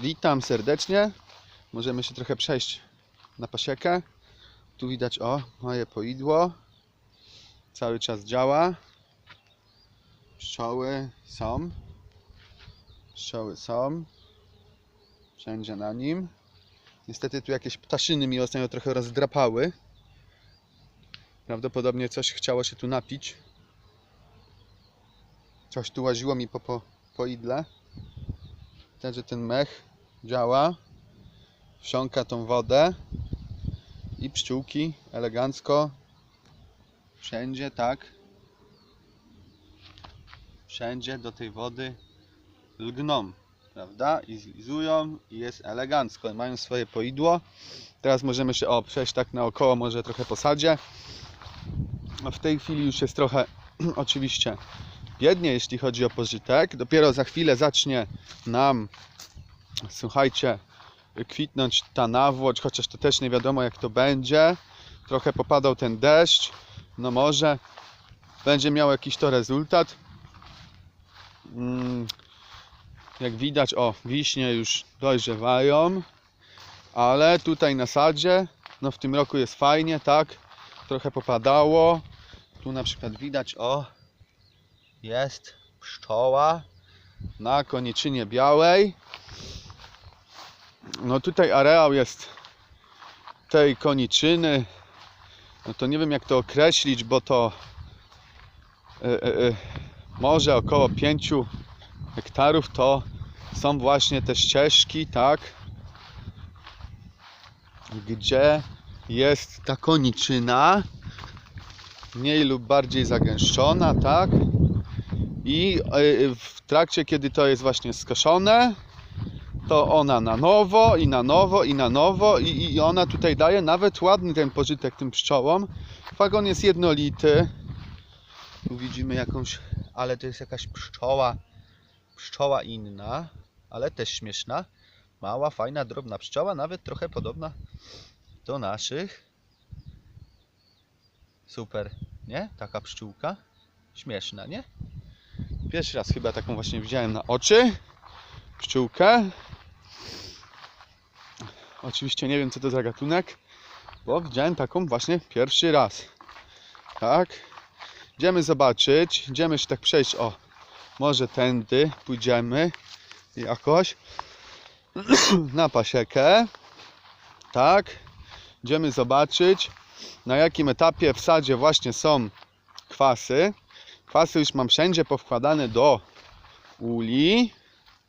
Witam serdecznie. Możemy się trochę przejść na pasiekę. Tu widać, o, moje poidło. Cały czas działa. Pszczoły są. Pszczoły są. Wszędzie na nim. Niestety tu jakieś ptaszyny mi ostatnio trochę rozdrapały. Prawdopodobnie coś chciało się tu napić. Coś tu łaziło mi po, po, po idle. Widać, że ten mech działa. Wsiąka tą wodę. I pszczółki elegancko. Wszędzie, tak. Wszędzie do tej wody lgną. Prawda? I zlizują i jest elegancko. Mają swoje poidło. Teraz możemy się o, przejść tak naokoło, może trochę po sadzie. W tej chwili już jest trochę oczywiście biednie, jeśli chodzi o pożytek. Dopiero za chwilę zacznie nam, słuchajcie, kwitnąć ta nawłoć, chociaż to też nie wiadomo jak to będzie. Trochę popadał ten deszcz, no może będzie miał jakiś to rezultat. Mm, Jak widać, o, wiśnie już dojrzewają, ale tutaj na sadzie, no w tym roku jest fajnie, tak? Trochę popadało. Tu na przykład widać, o, jest pszczoła na koniczynie białej. No tutaj areał jest tej koniczyny. No to nie wiem jak to określić, bo to e, e, może około 5 hektarów to są właśnie te ścieżki, tak? Gdzie jest ta koniczyna mniej lub bardziej zagęszczona, tak? I w trakcie, kiedy to jest właśnie skoszone, to ona na nowo i na nowo i na nowo i, i ona tutaj daje nawet ładny ten pożytek tym pszczołom. Wagon jest jednolity. Tu widzimy jakąś, ale to jest jakaś pszczoła, pszczoła inna, ale też śmieszna. Mała, fajna, drobna pszczoła, nawet trochę podobna do naszych. Super, nie? Taka pszczółka. Śmieszna, nie? Pierwszy raz chyba taką właśnie widziałem na oczy. Pszczółkę. Oczywiście nie wiem co to za gatunek, bo widziałem taką właśnie pierwszy raz. Tak. Idziemy zobaczyć. Idziemy się tak przejść. O, może tędy pójdziemy jakoś na pasiekę. Tak. Idziemy zobaczyć na jakim etapie w sadzie właśnie są kwasy. Kwasy już mam wszędzie powkładane do uli,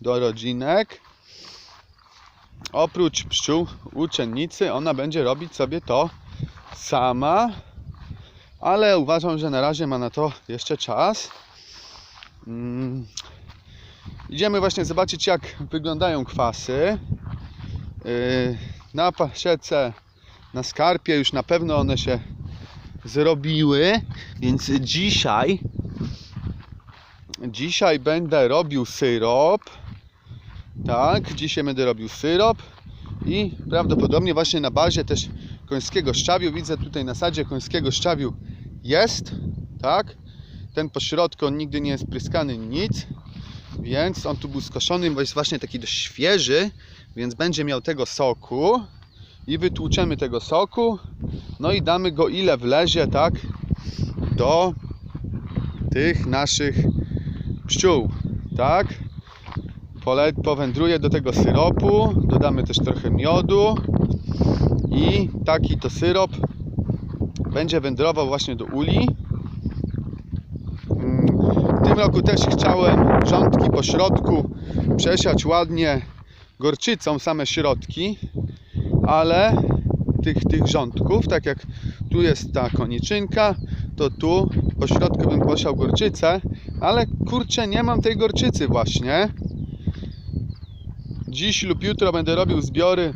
do rodzinek. Oprócz pszczół uczennicy, ona będzie robić sobie to sama, ale uważam, że na razie ma na to jeszcze czas. Mm. Idziemy właśnie zobaczyć, jak wyglądają kwasy. Yy, Na pasiece, na skarpie już na pewno one się zrobiły, więc dzisiaj dzisiaj będę robił syrop. Tak, dzisiaj będę robił syrop i prawdopodobnie właśnie na bazie też końskiego szczawiu. Widzę tutaj na sadzie końskiego szczawiu jest, tak? Ten pośrodku on nigdy nie jest pryskany nic, więc on tu był skoszony, bo jest właśnie taki dość świeży, więc będzie miał tego soku i wytłuczemy tego soku, no i damy go ile wlezie, tak? Do tych naszych pszczół, tak? Pole, powędruje do tego syropu, dodamy też trochę miodu i taki to syrop będzie wędrował właśnie do uli. W tym roku też chciałem rządki po środku przesiać ładnie gorczycą same środki, ale tych, tych rządków, tak jak tu jest ta koniczynka, to tu po środku bym posiał gorczycę, ale kurczę, nie mam tej gorczycy właśnie. Dziś lub jutro będę robił zbiory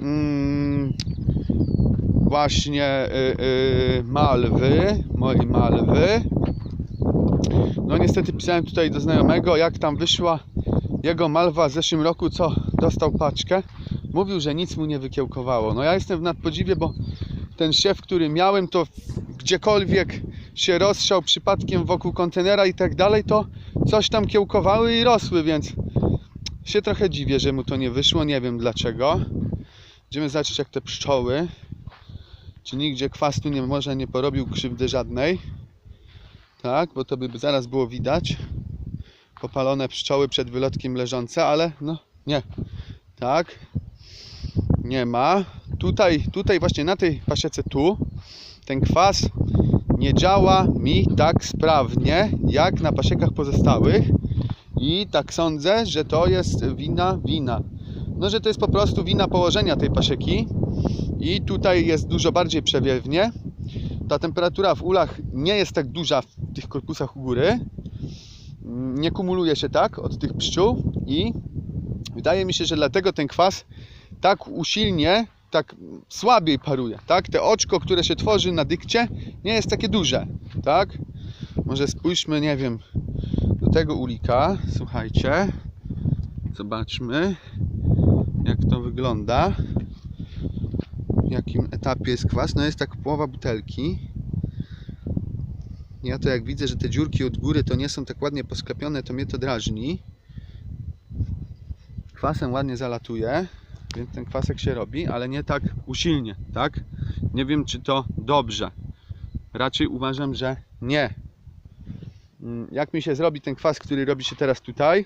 mm, właśnie y, y, malwy, mojej malwy. No niestety pisałem tutaj do znajomego, jak tam wyszła jego malwa w zeszłym roku, co dostał paczkę. Mówił, że nic mu nie wykiełkowało. No ja jestem w nadpodziwie, bo ten siew, który miałem, to gdziekolwiek się rozsiał przypadkiem wokół kontenera i tak dalej, to coś tam kiełkowały i rosły, więc się trochę dziwię, że mu to nie wyszło, nie wiem dlaczego. Będziemy zobaczyć jak te pszczoły. Czy nigdzie kwas tu nie może nie porobił krzywdy żadnej. Tak, bo to by zaraz było widać. Popalone pszczoły przed wylotkiem leżące, ale no nie. Tak. Nie ma. Tutaj, tutaj właśnie na tej pasiece tu ten kwas nie działa mi tak sprawnie jak na pasiekach pozostałych. I tak sądzę, że to jest wina wina. No, że to jest po prostu wina położenia tej pasieki. I tutaj jest dużo bardziej przewiewnie. Ta temperatura w ulach nie jest tak duża w tych korpusach u góry. Nie kumuluje się tak od tych pszczół i wydaje mi się, że dlatego ten kwas tak usilnie, tak słabiej paruje. Tak? Te oczko, które się tworzy na dykcie, nie jest takie duże. Tak? Może spójrzmy, nie wiem, tego ulika. Słuchajcie, zobaczmy, jak to wygląda. W jakim etapie jest kwas? No jest tak połowa butelki. Ja to jak widzę, że te dziurki od góry to nie są tak ładnie posklepione, to mnie to drażni. Kwasem ładnie zalatuje, więc ten kwasek się robi, ale nie tak usilnie, tak? Nie wiem, czy to dobrze. Raczej uważam, że nie. Mm, Jak mi się zrobi ten kwas, który robi się teraz tutaj,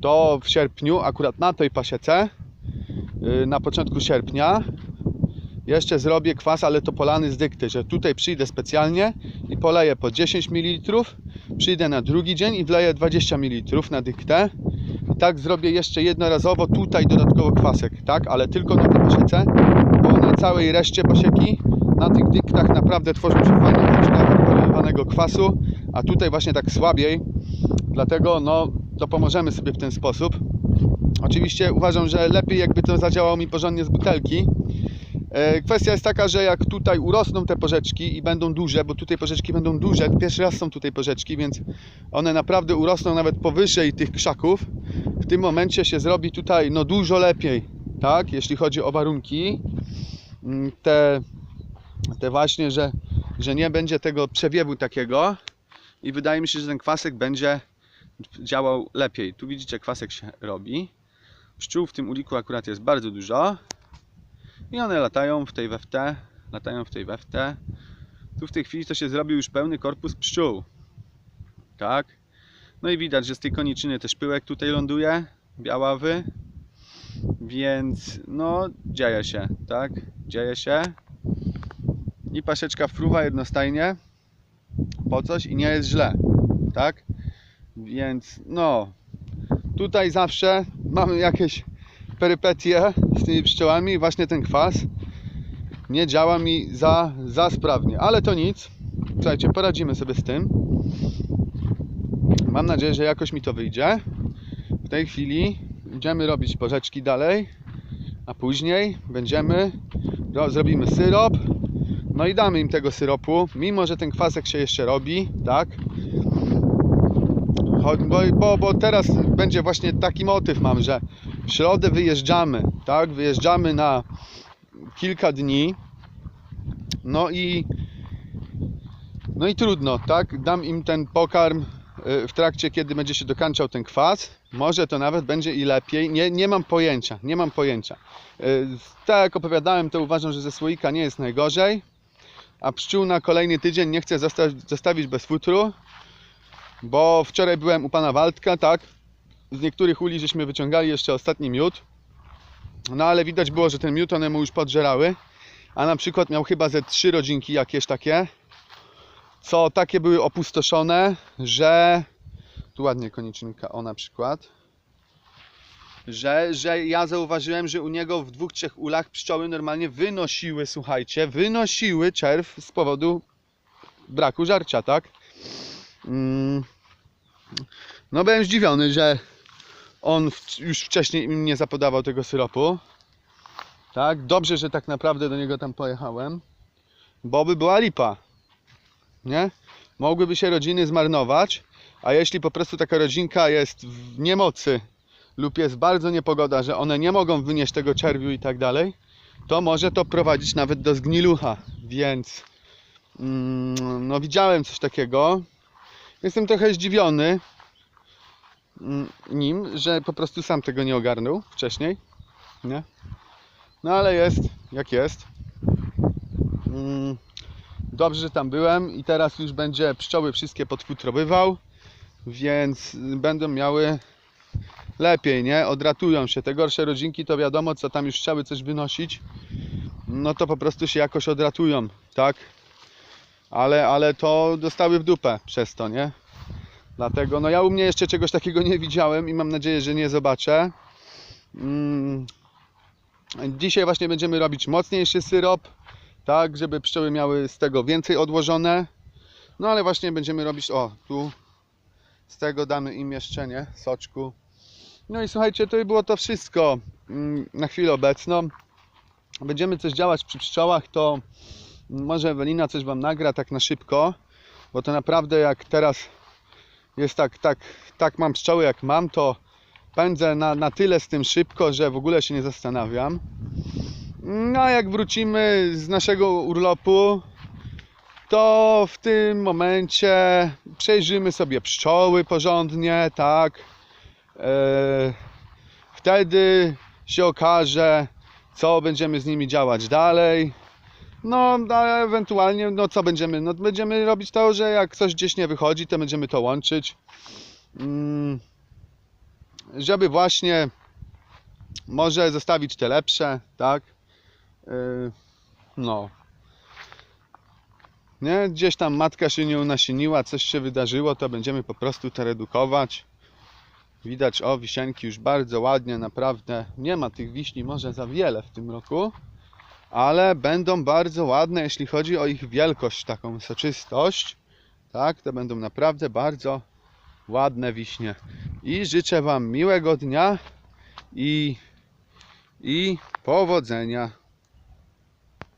to w sierpniu, akurat na tej pasiece, yy, na początku sierpnia, jeszcze zrobię kwas, ale to polany z dykty, że tutaj przyjdę specjalnie i poleję po 10 ml, przyjdę na drugi dzień i wleję 20 ml na dyktę. I tak zrobię jeszcze jednorazowo tutaj dodatkowo kwasek, tak? Ale tylko na tej pasiece, bo na całej reszcie pasieki, na tych dyktach naprawdę tworzą się fajne polewanego kwasu, a tutaj właśnie tak słabiej. Dlatego no, to pomożemy sobie w ten sposób. Oczywiście uważam, że lepiej jakby to zadziałało mi porządnie z butelki. E, Kwestia jest taka, że jak tutaj urosną te porzeczki i będą duże, bo tutaj porzeczki będą duże, pierwszy raz są tutaj porzeczki, więc one naprawdę urosną nawet powyżej tych krzaków. W tym momencie się zrobi tutaj no dużo lepiej, tak? Jeśli chodzi o warunki. Mm, Te, te właśnie, że, że nie będzie tego przewiewu takiego i wydaje mi się, że ten kwasek będzie działał lepiej. Tu widzicie, kwasek się robi. Pszczół w tym uliku akurat jest bardzo dużo. I one latają w tej we w te, latają w tej we w te. Tu w tej chwili to się zrobił już pełny korpus pszczół. Tak. No i widać, że z tej koniczyny też pyłek tutaj ląduje, białawy. Więc no dzieje się, tak? Dzieje się. I pasieczka fruwa jednostajnie po coś i nie jest źle, tak? Więc no tutaj zawsze mamy jakieś perypetie z tymi pszczołami, właśnie ten kwas nie działa mi za, za sprawnie, ale to nic. Słuchajcie, poradzimy sobie z tym. Mam nadzieję, że jakoś mi to wyjdzie. W tej chwili idziemy robić porzeczki dalej, a później będziemy, ro- zrobimy syrop, no i damy im tego syropu, mimo że ten kwasek się jeszcze robi, tak? Bo, bo, bo teraz będzie właśnie taki motyw mam, że w środę wyjeżdżamy, tak? Wyjeżdżamy na kilka dni. No i no i trudno, tak? Dam im ten pokarm y, w trakcie, kiedy będzie się dokańczał ten kwas. Może to nawet będzie i lepiej. Nie, nie mam pojęcia, nie mam pojęcia. Y, Tak jak opowiadałem, to uważam, że ze słoika nie jest najgorzej. A pszczół na kolejny tydzień nie chcę zostawić, bez futru. Bo wczoraj byłem u pana Waldka, tak? Z niektórych uli żeśmy wyciągali jeszcze ostatni miód. No ale widać było, że ten miód one mu już podżerały. A na przykład miał chyba ze trzy rodzinki jakieś takie. Co takie były opustoszone, że... Tu ładnie koniczynka o na przykład. Że, że ja zauważyłem, że u niego w dwóch, trzech ulach pszczoły normalnie wynosiły, słuchajcie, wynosiły czerw z powodu braku żarcia, tak? Mm. No byłem zdziwiony, że on już wcześniej im nie zapodawał tego syropu. Tak, dobrze, że tak naprawdę do niego tam pojechałem, bo by była lipa. Nie? Mogłyby się rodziny zmarnować, a jeśli po prostu taka rodzinka jest w niemocy lub jest bardzo niepogoda, że one nie mogą wynieść tego czerwiu i tak dalej, to może to prowadzić nawet do zgnilucha, więc mm, no widziałem coś takiego. Jestem trochę zdziwiony, mm, nim, że po prostu sam tego nie ogarnął wcześniej. Nie? No ale jest jak jest. Mm, Dobrze, że tam byłem i teraz już będzie pszczoły wszystkie podfutrowywał, więc będą miały lepiej, nie? Odratują się. Te gorsze rodzinki to wiadomo, co tam już chciały coś wynosić, no to po prostu się jakoś odratują, tak? Ale, ale to dostały w dupę przez to, nie? Dlatego, no ja u mnie jeszcze czegoś takiego nie widziałem i mam nadzieję, że nie zobaczę. Mm. Dzisiaj właśnie będziemy robić mocniejszy syrop, tak, żeby pszczoły miały z tego więcej odłożone. No ale właśnie będziemy robić, o, tu z tego damy im jeszcze, nie, soczku. No i słuchajcie, to było to wszystko mm, na chwilę obecną. Będziemy coś działać przy pszczołach, to może Ewelina coś Wam nagra tak na szybko, bo to naprawdę jak teraz jest tak, tak, tak mam pszczoły jak mam, to pędzę na, na tyle z tym szybko, że w ogóle się nie zastanawiam. No a jak wrócimy z naszego urlopu, to w tym momencie przejrzymy sobie pszczoły porządnie, tak. E, wtedy się okaże, co będziemy z nimi działać dalej. No, a ewentualnie, no co będziemy? No, będziemy robić to, że jak coś gdzieś nie wychodzi, to będziemy to łączyć. Mm, żeby właśnie może zostawić te lepsze, tak? Yy, no. Nie, gdzieś tam matka się nie unasieniła, coś się wydarzyło, to będziemy po prostu to redukować. Widać, o, wisienki już bardzo ładnie, naprawdę. Nie ma tych wiśni może za wiele w tym roku, ale będą bardzo ładne, jeśli chodzi o ich wielkość, taką soczystość. Tak, to będą naprawdę bardzo ładne wiśnie. I życzę Wam miłego dnia i, i powodzenia.